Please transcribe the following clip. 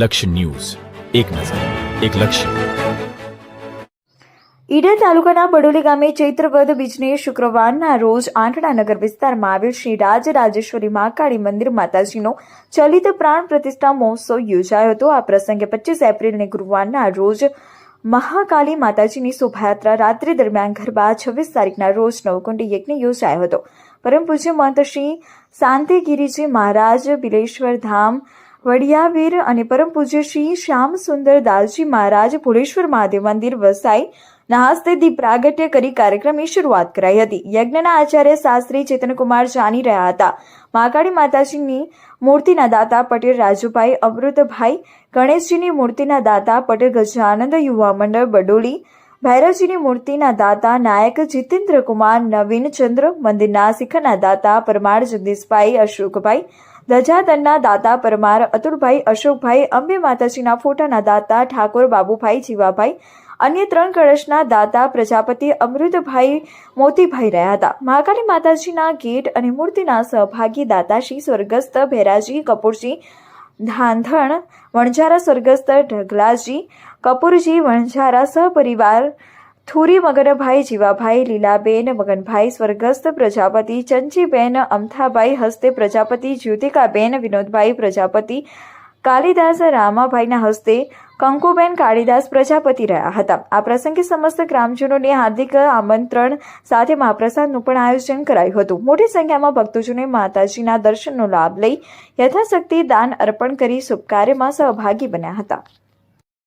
લક્ષ્ય ન્યૂઝ. એક નજર, એક લક્ષ્ય. ઈડર તાલુકાના બડોલી ગામે ચૈત્રવદ બીજને શુક્રવારના રોજ આંટણા નગર વિસ્તારમાં આવેલ શ્રી રાજરાજેશ્વરી મહાકાળી મંદિર માતાજીનો ચલિત પ્રાણ પ્રતિષ્ઠા મહોત્સવ યોજાયો હતો. આ પ્રસંગે પચીસ એપ્રિલને ગુરુવારના રોજ મહાકાલી માતાજીની શોભાયાત્રા રાત્રિ દરમિયાન ગરબા છવ્વીસ તારીખના રોજ નવકુંડી યજ્ઞ યોજાયો હતો. પરમ પૂજ્ય મહંત શ્રી શાંતિગીરીજી મહારાજ બિલેશ્વર ધામ વડિયાવીર અને પરમ પૂજ્ય શ્રી શ્યામ સુંદર દાસજી મહારાજ ભુલેશ્વર મહાદેવ મંદિર વસાઈ ના હસ્તે દીપ પ્રાગટ્ય કરી કાર્યક્રમની શરૂઆત કરાઈ હતી. યજ્ઞના આચાર્ય શાસ્ત્રી ચેતનકુમાર જાની રહ્યા હતા. મહાકાળી માતાજીની મૂર્તિના દાતા પટેલ રાજુભાઈ, અમૃતભાઈ ગણેશજીની મૂર્તિના દાતા પટેલ ગજાનંદ યુવા મંડળ બડોલી, ભૈરવજીની મૂર્તિના દાતા નાયક જીતેન્દ્ર કુમાર નવીન મંદિરના શિખરના દાતા પરમાર જગદીશભાઈ, અશોકભાઈ ધજાતરના દાતા પરમાર અતુલભાઈ, અશોકભાઈ, અંબે માતાજીના ફોટાના દાતા ઠાકોર બાબુભાઈ, જીવાભાઈ, અન્ય ત્રણ કળશના દાતા પ્રજાપતિ અમૃતભાઈ, મોતીભાઈ રહ્યા હતા. મહાકાળી માતાજીના ગેટ અને મૂર્તિના સહભાગી દાતાશ્રી સ્વર્ગસ્થ ભેરાજી કપૂરજી, ધાંધણ વણઝારા સ્વર્ગસ્થ ઢગલાજી, કપૂરજી વણઝારા સહપરિવાર થુરી મગનભાઈ જીવાભાઈ, લીલાબેન, મગનભાઈ, સ્વર્ગસ્થ પ્રજાપતિ, ચંચીબેન અમથાભાઈ હસ્તે પ્રજાપતિ, જ્યોતિકાબેન, વિનોદભાઈ, પ્રજાપતિ, કાલિદાસ, રામાભાઈના હસ્તે કંકુબેન કાળીદાસ પ્રજાપતિ રહ્યા હતા. આ પ્રસંગે સમસ્ત ગ્રામજનોને હાર્દિક આમંત્રણ સાથે મહાપ્રસાદનું પણ આયોજન કરાયું હતું. મોટી સંખ્યામાં ભક્તજનોએ માતાજીના દર્શનનો લાભ લઈ યથાશક્તિ દાન અર્પણ કરી શુભ કાર્યમાં સહભાગી બન્યા હતા.